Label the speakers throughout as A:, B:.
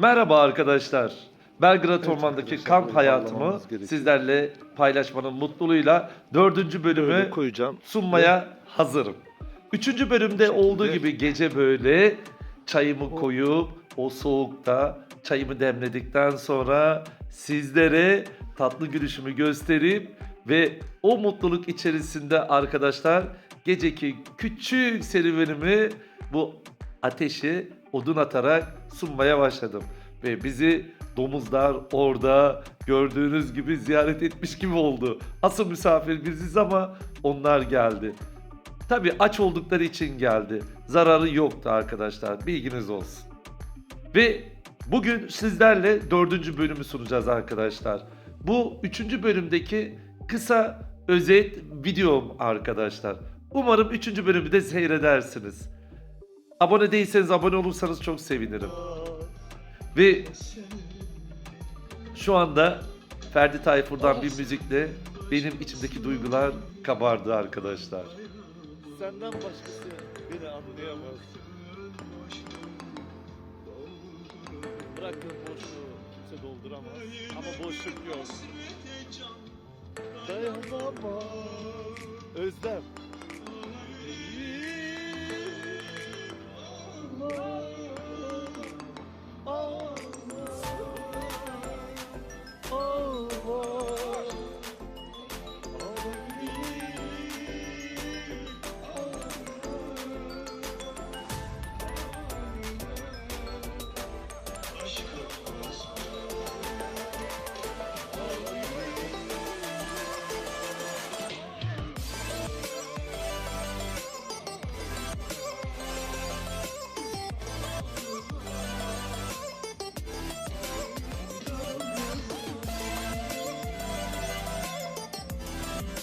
A: Merhaba arkadaşlar. Belgrad
B: Evet
A: Orman'daki kamp hayatımı sizlerle paylaşmanın mutluluğuyla dördüncü bölümü
B: Böyle koyacağım.
A: sunmaya hazırım. Üçüncü bölümde olduğu gibi gece böyle çayımı koyup o soğukta çayımı demledikten sonra sizlere tatlı gülüşümü gösterip ve o mutluluk içerisinde arkadaşlar geceki küçük serüvenimi bu ateşi odun atarak sunmaya başladım. Ve bizi domuzlar orada gördüğünüz gibi ziyaret etmiş gibi oldu. Asıl misafir biziz ama onlar geldi. Tabi aç oldukları için geldi. Zararı yoktu arkadaşlar. Bilginiz olsun. Ve bugün sizlerle dördüncü bölümü sunacağız arkadaşlar. Bu üçüncü bölümdeki kısa özet videom arkadaşlar. Umarım üçüncü bölümü de seyredersiniz. Abone değilseniz abone olursanız çok sevinirim. Ve şu anda Ferdi Tayfur'dan bir müzikle benim içimdeki duygular kabardı arkadaşlar.
B: Senden başkası beni anlayamaz. Bırakın boşluğu kimse dolduramaz. Ama boşluk yok. Dayanamaz. Özlem.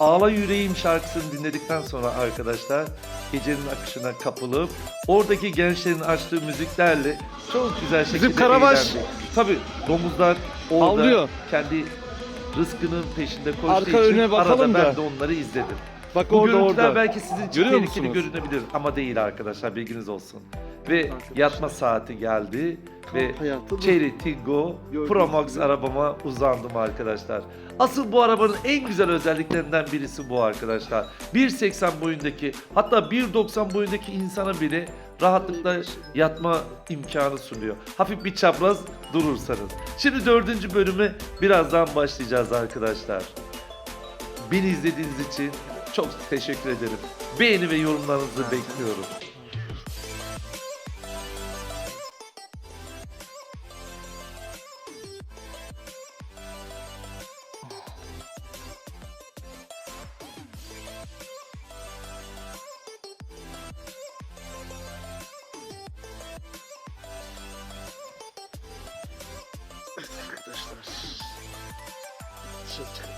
A: Ağla Yüreğim şarkısını dinledikten sonra arkadaşlar gecenin akışına kapılıp oradaki gençlerin açtığı müziklerle çok güzel şekilde
B: Karabaş.
A: eğlendik. Tabii domuzlar orada
B: Havlıyor.
A: kendi rızkının peşinde koştuğu
B: Arka
A: için
B: önüne bakalım
A: arada ben
B: da.
A: de onları izledim.
B: Bak
A: Bu
B: orada
A: görüntüler
B: orada.
A: belki sizin için
B: Görüyor
A: tehlikeli
B: musunuz?
A: görünebilir ama değil arkadaşlar bilginiz olsun. Ve yatma saati geldi ve
B: hayatı bu.
A: Cherry Tiggo
B: Gördüğünüz
A: Pro Max
B: gibi.
A: arabama uzandım arkadaşlar. Asıl bu arabanın en güzel özelliklerinden birisi bu arkadaşlar. 1.80 boyundaki hatta 1.90 boyundaki insana bile rahatlıkla yatma imkanı sunuyor. Hafif bir çapraz durursanız. Şimdi dördüncü bölüme birazdan başlayacağız arkadaşlar. Beni izlediğiniz için çok teşekkür ederim. Beğeni ve yorumlarınızı bekliyorum.
B: Çıkın.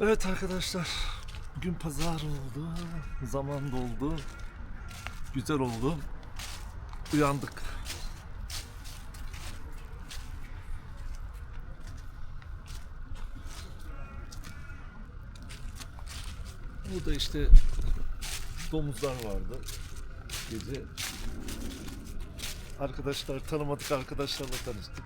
B: Evet arkadaşlar. Bugün pazar oldu. Zaman doldu. Güzel oldu. Uyandık. Burada işte domuzlar vardı. Gece arkadaşlar tanımadık arkadaşlarla tanıştık.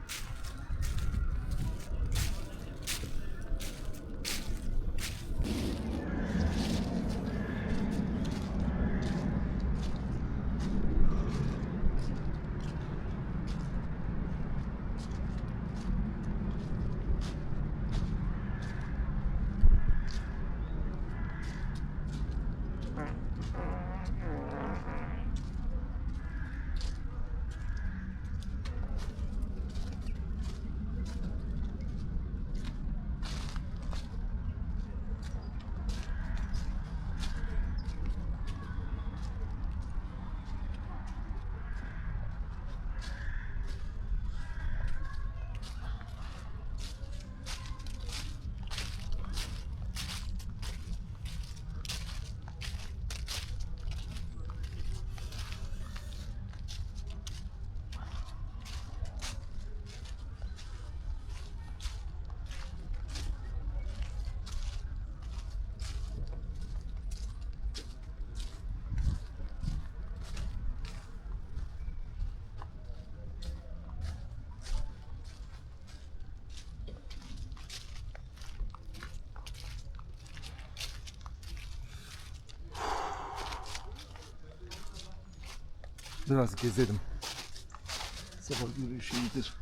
C: Biraz gezelim. Sabah yürüyüşü iyidir.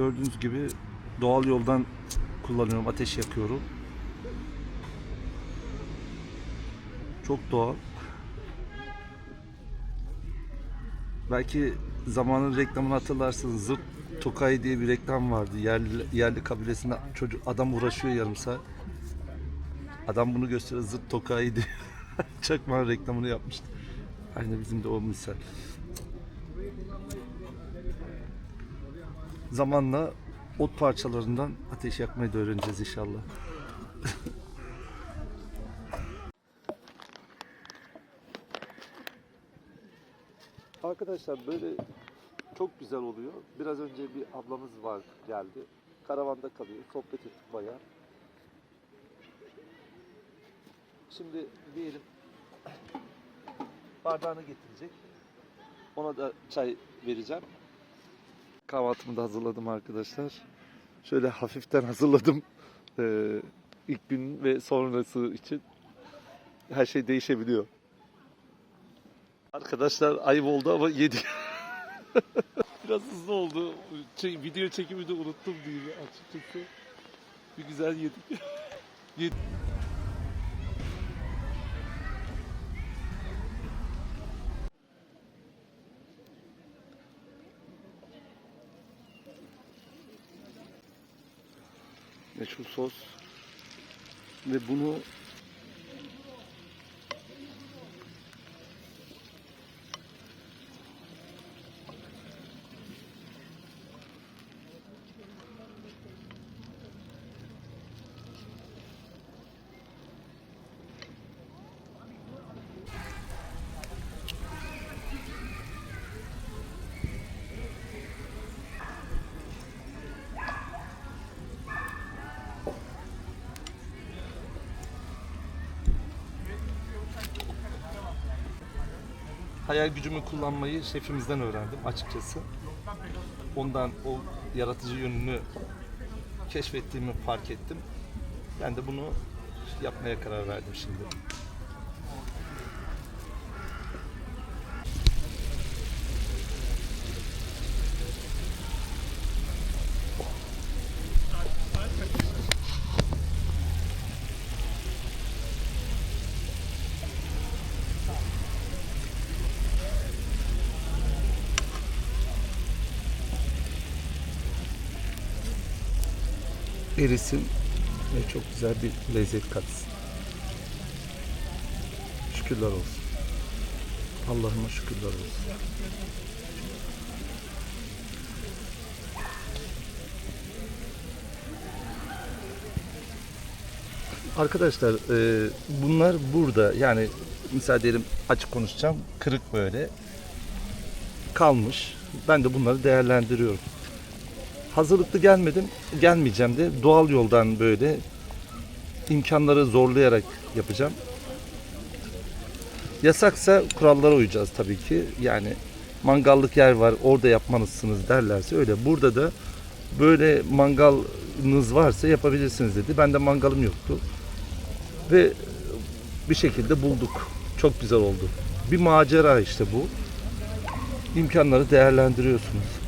C: Gördüğünüz gibi doğal yoldan kullanıyorum. Ateş yakıyorum. Çok doğal. Belki zamanın reklamını hatırlarsınız. Zırt Tokay diye bir reklam vardı. Yerli, yerli kabilesinde çocuk adam uğraşıyor yarım saat. Adam bunu gösteriyor zırt Tokay diye. Çakmağın reklamını yapmıştı. Aynı bizim de o misal. Zamanla ot parçalarından ateş yakmayı da öğreneceğiz inşallah. Arkadaşlar böyle çok güzel oluyor. Biraz önce bir ablamız var geldi. Karavanda kalıyor. Sohbet ettik bayağı. Şimdi diyelim bardağını getirecek. Ona da çay vereceğim. Kahvaltımı da hazırladım arkadaşlar. Şöyle hafiften hazırladım. Ee, ilk gün ve sonrası için her şey değişebiliyor. Arkadaşlar ayıp oldu ama yedi. Biraz hızlı oldu. Şey, video çekimi de unuttum diye açıkçası. Bir güzel yedik. yedik. Meşhur sos. Ve bunu hayal gücümü kullanmayı şefimizden öğrendim açıkçası. Ondan o yaratıcı yönünü keşfettiğimi fark ettim. Ben de bunu yapmaya karar verdim şimdi. Erisin ve çok güzel bir lezzet katsın. Şükürler olsun. Allah'ıma şükürler olsun. Arkadaşlar e, bunlar burada yani misal diyelim açık konuşacağım kırık böyle kalmış. Ben de bunları değerlendiriyorum hazırlıklı gelmedim. Gelmeyeceğim de doğal yoldan böyle imkanları zorlayarak yapacağım. Yasaksa kurallara uyacağız tabii ki. Yani mangallık yer var orada yapmalısınız derlerse öyle. Burada da böyle mangalınız varsa yapabilirsiniz dedi. Ben de mangalım yoktu. Ve bir şekilde bulduk. Çok güzel oldu. Bir macera işte bu. İmkanları değerlendiriyorsunuz.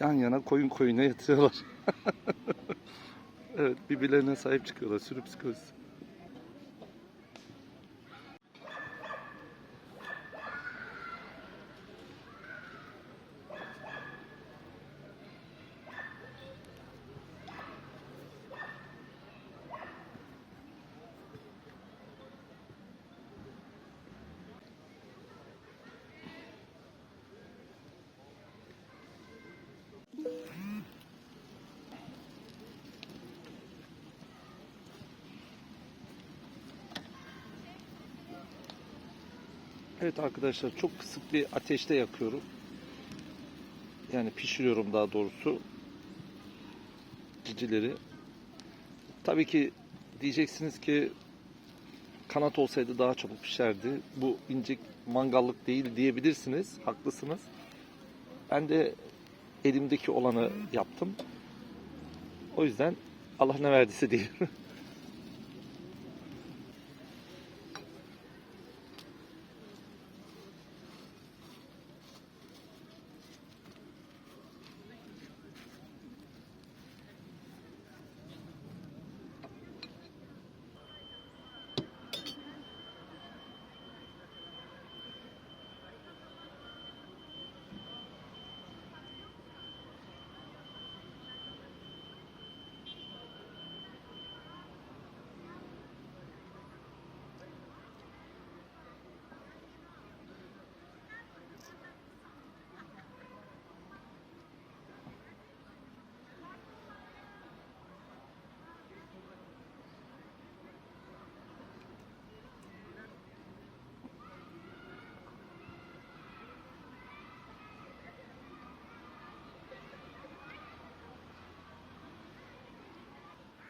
A: Yan yana koyun koyuna yatıyorlar. evet birbirlerine sahip çıkıyorlar sürü psikolojisi. Evet arkadaşlar çok kısık bir ateşte yakıyorum. Yani pişiriyorum daha doğrusu. Cicileri. Tabii ki diyeceksiniz ki kanat olsaydı daha çabuk pişerdi. Bu incik mangallık değil diyebilirsiniz. Haklısınız. Ben de elimdeki olanı yaptım. O yüzden Allah ne verdiyse diyelim.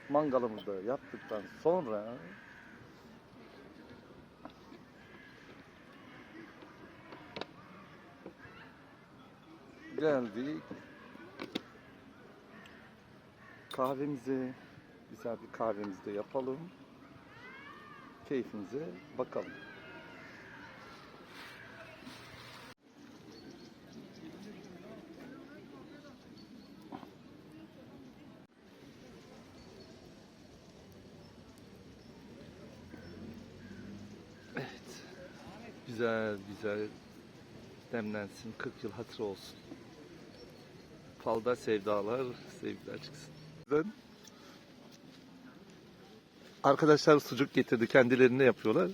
A: mangalımızı da yaptıktan sonra geldik kahvemizi güzel bir kahvemizi de yapalım keyfimize bakalım. Evet. Güzel güzel demlensin. 40 yıl hatır olsun. Falda sevdalar, sevgiler çıksın. Güzel. Arkadaşlar sucuk getirdi. Kendilerine yapıyorlar.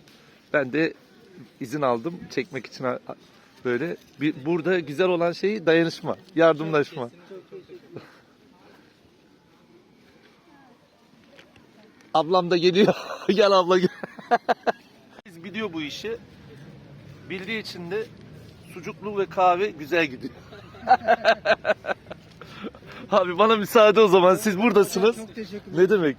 A: Ben de izin aldım çekmek için böyle. Bir, burada güzel olan şey dayanışma, yardımlaşma. Ablam da geliyor. gel abla gel. Biz biliyor bu işi. Bildiği için de sucuklu ve kahve güzel gidiyor. Abi bana müsaade o zaman. Siz buradasınız.
C: Çok teşekkür
A: Ne demek?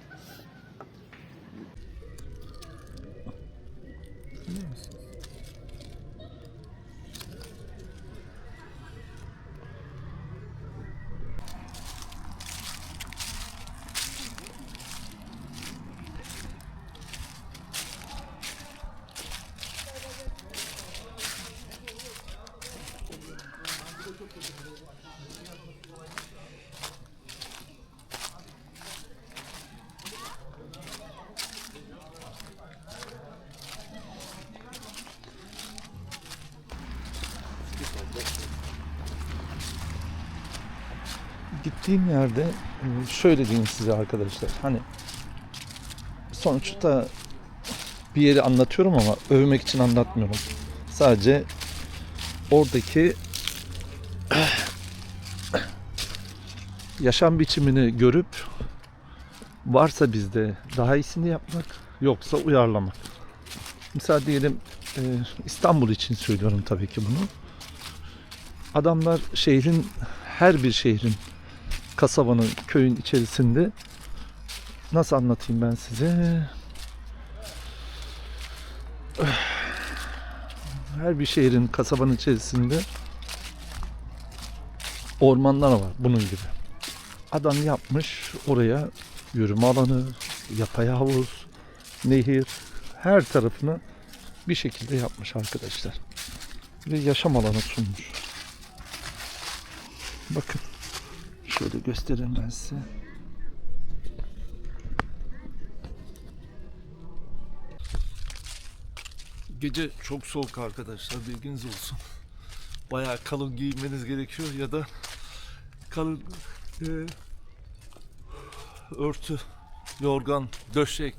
A: Gittiğim yerde e, şöyle diyeyim size arkadaşlar. Hani sonuçta bir yeri anlatıyorum ama övmek için anlatmıyorum. Sadece oradaki yaşam biçimini görüp varsa bizde daha iyisini yapmak yoksa uyarlamak. Mesela diyelim e, İstanbul için söylüyorum tabii ki bunu. Adamlar şehrin her bir şehrin kasabanın köyün içerisinde nasıl anlatayım ben size? Her bir şehrin kasabanın içerisinde ormanlar var bunun gibi. Adam yapmış oraya yürüme alanı, yapay havuz, nehir her tarafını bir şekilde yapmış arkadaşlar. Ve yaşam alanı sunmuş. Bakın Şöyle göstereyim ben size. Gece çok soğuk arkadaşlar bilginiz olsun. Bayağı kalın giyinmeniz gerekiyor ya da kalın e, örtü, yorgan, döşek,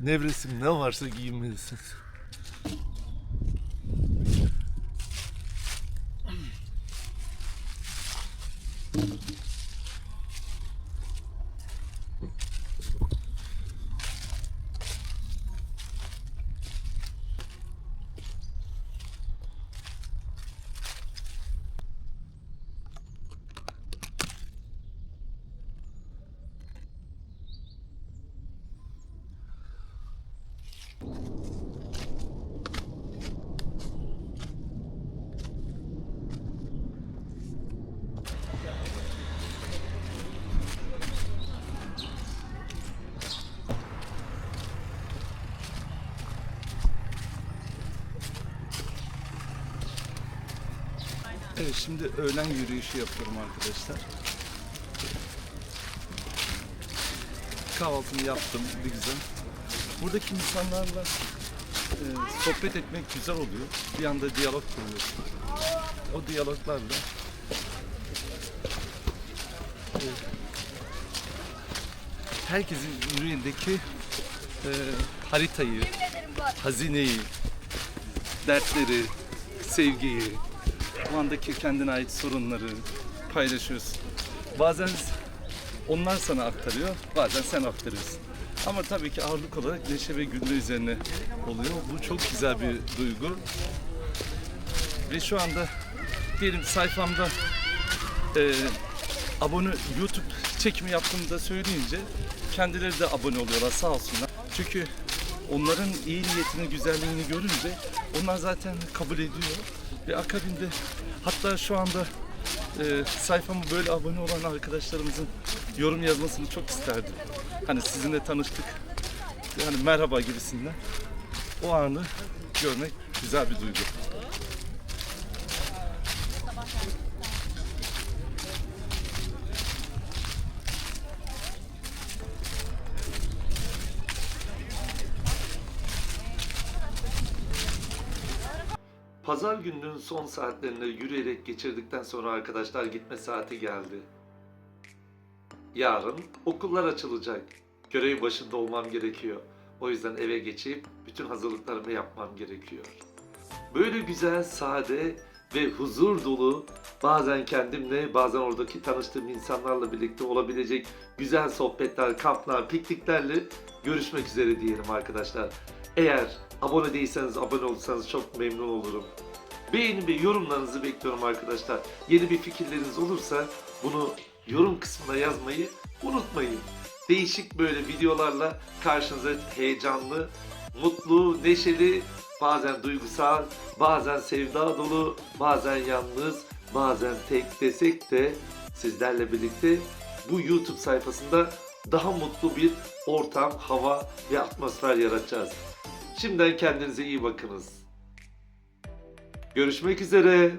A: nevresim ne varsa giyinmelisiniz.
C: Evet şimdi öğlen yürüyüşü yapıyorum arkadaşlar. Kahvaltımı yaptım bir güzel. Buradaki insanlarla e, sohbet etmek güzel oluyor. Bir anda diyalog kuruyorsun. O diyaloglarla e, herkesin yüreğindeki e, haritayı, hazineyi, dertleri, sevgiyi, o andaki kendine ait sorunları paylaşıyorsun. Bazen onlar sana aktarıyor, bazen sen aktarıyorsun. Ama tabii ki ağırlık olarak neşe ve gülme üzerine oluyor. Bu çok güzel bir duygu. Ve şu anda diyelim sayfamda e, abone YouTube çekimi yaptığımı da söyleyince kendileri de abone oluyorlar sağ olsunlar. Çünkü onların iyi niyetini, güzelliğini görünce onlar zaten kabul ediyor. Ve akabinde hatta şu anda e, sayfama böyle abone olan arkadaşlarımızın yorum yazmasını çok isterdim. Hani sizinle tanıştık. Yani merhaba gibisinden. O anı görmek güzel bir duygu.
A: Pazar gününün son saatlerini yürüyerek geçirdikten sonra arkadaşlar gitme saati geldi. Yarın okullar açılacak. Görev başında olmam gerekiyor. O yüzden eve geçip bütün hazırlıklarımı yapmam gerekiyor. Böyle güzel, sade ve huzur dolu bazen kendimle bazen oradaki tanıştığım insanlarla birlikte olabilecek güzel sohbetler, kamplar, pikniklerle görüşmek üzere diyelim arkadaşlar. Eğer abone değilseniz abone olursanız çok memnun olurum. Beğeni ve yorumlarınızı bekliyorum arkadaşlar. Yeni bir fikirleriniz olursa bunu yorum kısmına yazmayı unutmayın. Değişik böyle videolarla karşınıza heyecanlı, mutlu, neşeli, bazen duygusal, bazen sevda dolu, bazen yalnız, bazen tek desek de sizlerle birlikte bu YouTube sayfasında daha mutlu bir ortam, hava ve atmosfer yaratacağız. Şimdiden kendinize iyi bakınız. Görüşmek üzere.